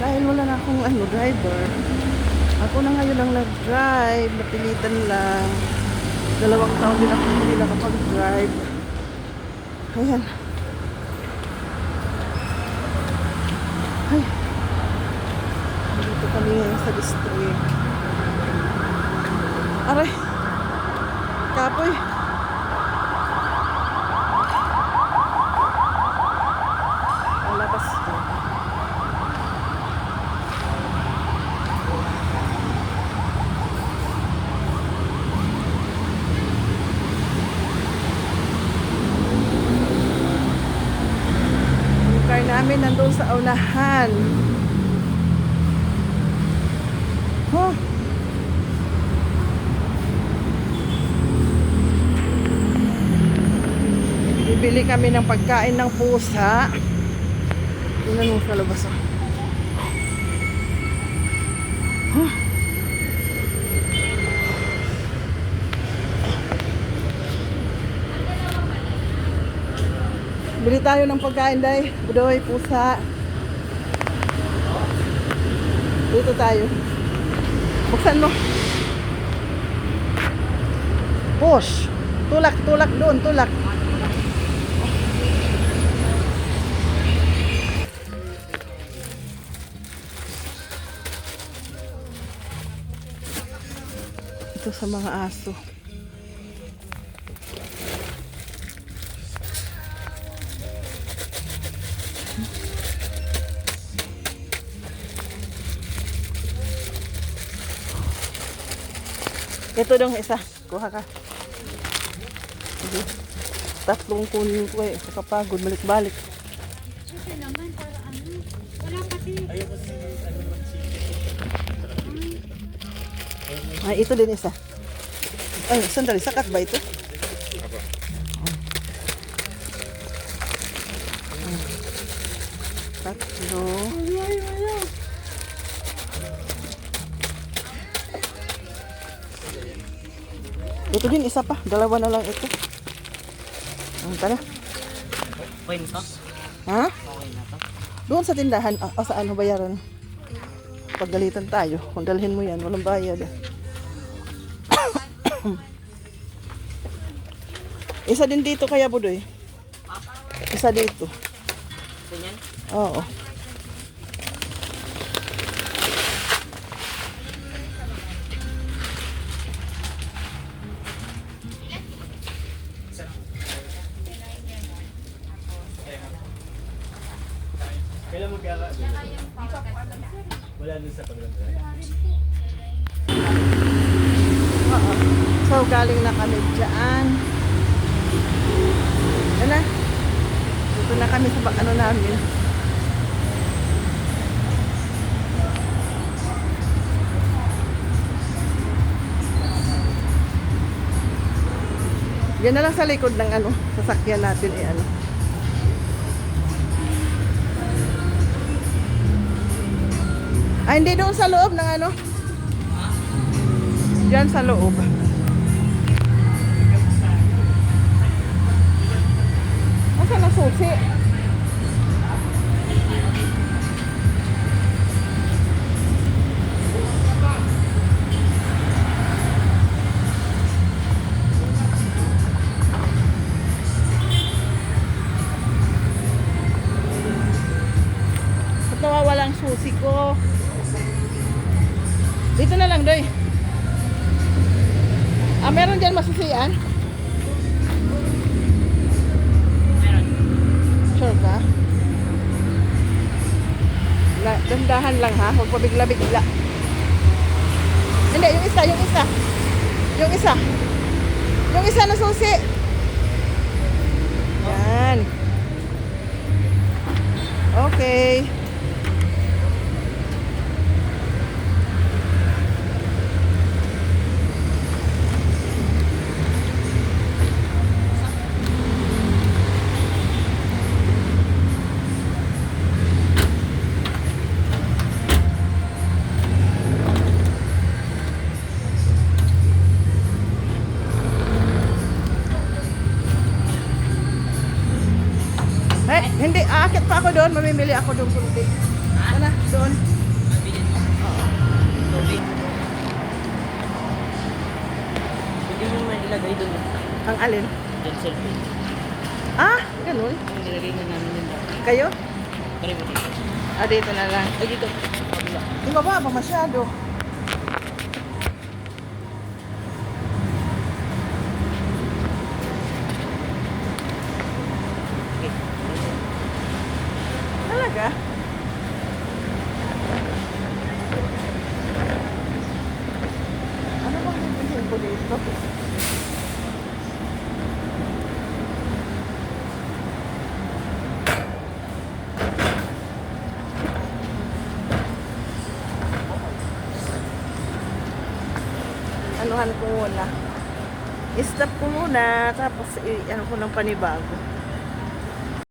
Dahil wala na akong ano, driver. Ako na ngayon ang nag-drive. Napilitan lang. Dalawang taon din ako hindi nakapag-drive. Ayan. Ay. Dito kami ngayon sa district. Aray. Kapoy. Ang labas dyan. Namin nandun sa unahan. Huh. Bibili kami ng pagkain ng pusa. Tingnan mo sa labas. ah. Bili tayo ng pagkain, Day. Budoy, pusa. Dito tayo. Buksan mo. Push. Tulak, tulak doon, tulak. Ito sa mga aso. Ito dong isa. Kuha ka. Sige. Tatlong kunin ko eh. Kapagod. Balik-balik. Kasi naman, para ano, wala kasi. Ay, ito din isa. Ay, sandali. Sakat ba ito? Tatlo. Ay, Ito din isa pa. Dalawa na lang ito. Ang tara. Okay na to? Ha? Okay na to? Doon sa tindahan. Ah, ah, saan ho bayaran? Paggalitan tayo. Kung dalhin mo yan, walang bayad. Isa din dito kaya, Budoy. Isa dito. Ganyan? Oo. Kailan magkaka? Wala din sa paglanday. Oo. So, galing na kami dyan. Yan na. Dito na kami sa ano namin. Yan na lang sa likod ng ano, sasakyan natin eh ano. Ay, hindi doon sa loob ng ano. Diyan sa loob. Asa na susi? Dito na lang, Doy. Ah, meron dyan masusian? Sure ka? La, dandahan lang ha, huwag pabigla-bigla. Hindi, yung isa, yung isa. Yung isa. Yung isa na susi. Mamimili ako doon kunti. Sana, doon. Tubig. Pwede mo naman ilagay doon. Ang alin? Doon cellphone. Ah, ganun. Yung nilagay na namin yun. Kayo? Try mo dito. Ah, dito na lang. Ay, dito. Yung baba pa masyado. Okay. Talaga? Ano bang bibilhin ko dito? Anuhan ko muna. I-stop ko muna, tapos i- ano ko ng panibago.